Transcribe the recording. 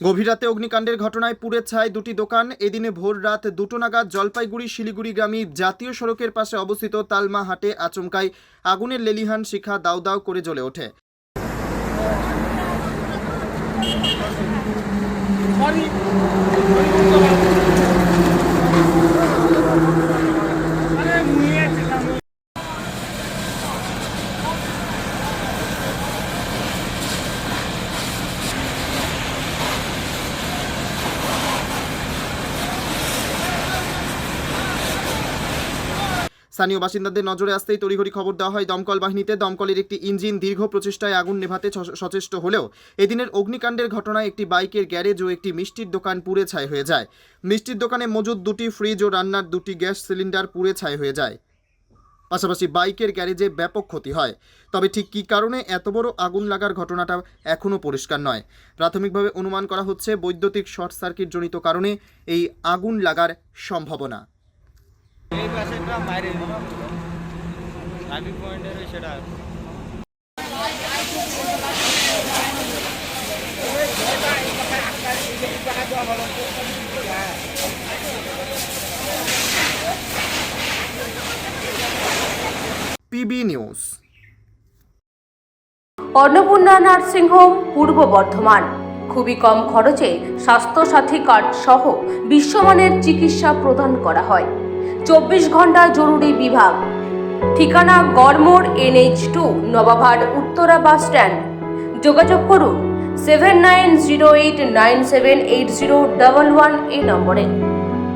গভীর রাতে অগ্নিকাণ্ডের ঘটনায় পুড়ে ছায় দুটি দোকান। এদিনে ভোর রাত দুটো নাগাদ জলপাইগুড়ি শিলিগুড়ি শিলিগুড়িগামী জাতীয় সড়কের পাশে অবস্থিত তালমা হাটে আচমকায় আগুনের লেলিহান শিখা দাও দাও করে জ্বলে ওঠে। স্থানীয় বাসিন্দাদের নজরে আসতেই তড়িঘড়ি খবর দেওয়া হয় দমকল বাহিনীতে। দমকলের একটি ইঞ্জিন দীর্ঘ প্রচেষ্টায় আগুন নেভাতে সচেষ্ট হলেও এদিনের অগ্নিকাণ্ডের ঘটনায় একটি বাইকের গ্যারেজ ও একটি মিষ্টির দোকান পুড়ে ছাই হয়ে যায়। মিষ্টির দোকানে মজুদ দুটি ফ্রিজ ও রান্নার দুটি গ্যাস সিলিন্ডার পুড়ে ছাই হয়ে যায়। পাশাপাশি বাইকের গ্যারেজে ব্যাপক ক্ষতি হয়। তবে ঠিক কী কারণে এত বড় আগুন লাগার ঘটনাটা এখনও পরিষ্কার নয়। প্রাথমিকভাবে অনুমান করা হচ্ছে বৈদ্যুতিক শর্ট সার্কিট জনিত কারণে এই আগুন লাগার সম্ভাবনা। পাশেরটা বাইরে ট্রাফিক পয়েন্টের সেটা পিবি নিউজ অন্নপূর্ণা নার্সিংহোম পূর্ব বর্ধমান। খুবই কম খরচে স্বাস্থ্যসাথী কার্ড সহ বিশ্বমানের চিকিৎসা প্রদান করা হয়। চব্বিশ ঘণ্টা জরুরি বিভাগ। ঠিকানা Garhmor NH two, Nawabhat, Uttara bus stand. যোগাযোগ করুন, seven nine zero eight nine seven eight zero double one এই নম্বরে।